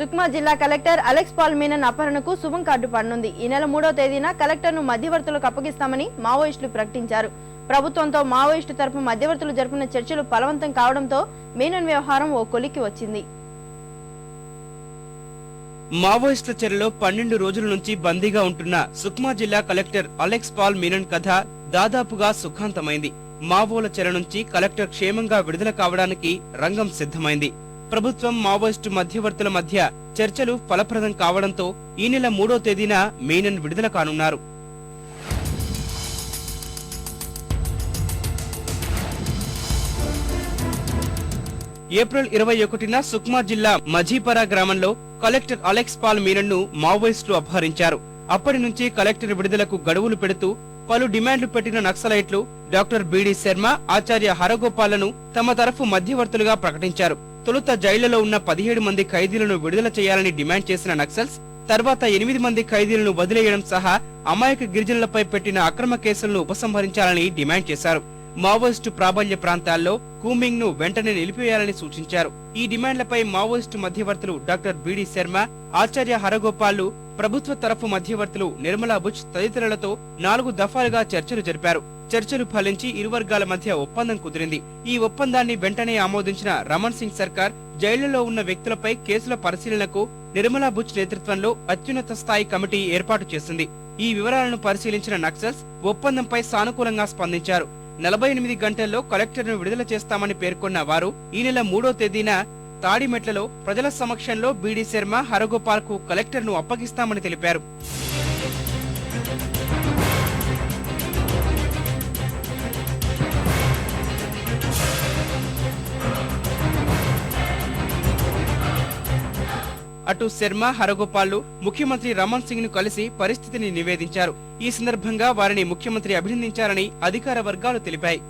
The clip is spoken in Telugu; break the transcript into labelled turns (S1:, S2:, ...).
S1: సుక్మా జిల్లా కలెక్టర్ అలెక్స్ పాల్ మీనన్ అపహరణకు శుభం కార్డు పడనుంది. ఈ నెల మూడో తేదీన కలెక్టర్ను మధ్యవర్తులకు అప్పగిస్తామని మావోయిస్టులు ప్రకటించారు. ప్రభుత్వంతో మావోయిస్టు తరపు మధ్యవర్తులు జరిపిన చర్చలు ఫలవంతం కావడంతో మీనన్ వ్యవహారం ఓ కొలిక్కి వచ్చింది.
S2: మావోయిస్టుల చెరలో పన్నెండు రోజుల నుంచి బందీగా ఉంటున్న సుక్మా జిల్లా కలెక్టర్ అలెక్స్ పాల్ మీనన్ కథ దాదాపుగా సుఖాంతమైంది. మావోల చెర నుంచి కలెక్టర్ క్షేమంగా విడుదల కావడానికి రంగం సిద్ధమైంది. ప్రభుత్వం మావోయిస్టు మధ్యవర్తుల మధ్య చర్చలు ఫలప్రదం కావడంతో ఈ నెల మూడో తేదీన మీనన్ విడుదల కానున్నారు. ఏప్రిల్ ఇరవై ఒకటిన సుక్మా జిల్లా మజీపరా గ్రామంలో కలెక్టర్ అలెక్స్ పాల్ మీనన్ను మావోయిస్టులు అపహరించారు. అప్పటి నుంచి కలెక్టర్ విడుదలకు గడువులు పెడుతూ పలు డిమాండ్లు పెట్టిన నక్సలైట్లు డాక్టర్ బిడి శర్మ ఆచార్య హరగోపాలను తమ తరఫు మధ్యవర్తులుగా ప్రకటించారు. తొలుత జైళ్ళలో ఉన్న పదిహేడు మంది ఖైదీలను విడుదల చేయాలని డిమాండ్ చేసిన నక్సల్స్ తర్వాత ఎనిమిది మంది ఖైదీలను వదిలేయడం సహా అమాయక గిరిజనులపై పెట్టిన అక్రమ కేసులను ఉపసంహరించాలని డిమాండ్ చేశారు. మావోయిస్టు ప్రాబల్య ప్రాంతాల్లో కూమింగ్ను వెంటనే నిలిపివేయాలని సూచించారు. ఈ డిమాండ్లపై మావోయిస్టు మధ్యవర్తులు డాక్టర్ బిడి శర్మ ఆచార్య హరగోపాల్లు ప్రభుత్వ తరఫు మధ్యవర్తులు నిర్మలా బుచ్ తదితరులతో నాలుగు దఫాలుగా చర్చలు జరిపారు. చర్చలు ఫలించి ఇరు వర్గాల మధ్య ఒప్పందం కుదిరింది. ఈ ఒప్పందాన్ని వెంటనే ఆమోదించిన రమణ్ సింగ్ సర్కార్ జైళ్ళలో ఉన్న వ్యక్తులపై కేసుల పరిశీలనకు నిర్మలా బుచ్ నేతృత్వంలో అత్యున్నత స్థాయి కమిటీ ఏర్పాటు చేసింది. ఈ వివరాలను పరిశీలించిన నక్సల్స్ ఒప్పందంపై సానుకూలంగా స్పందించారు. నలభై ఎనిమిది గంటల్లో కలెక్టర్ను విడుదల చేస్తామని పేర్కొన్న వారు ఈ నెల మూడో తేదీన తాడిమెట్లలో ప్రజల సమక్షంలో బీడీ శర్మ హరగోపాల్కు కలెక్టర్ను అప్పగిస్తామని తెలిపారు. అటు శర్మ హరగోపాల్లు ముఖ్యమంత్రి రమణ్ సింగ్ను కలిసి పరిస్థితిని నివేదించారు. ఈ సందర్భంగా వారిని ముఖ్యమంత్రి అభినందించారని అధికార వర్గాలు తెలిపాయి.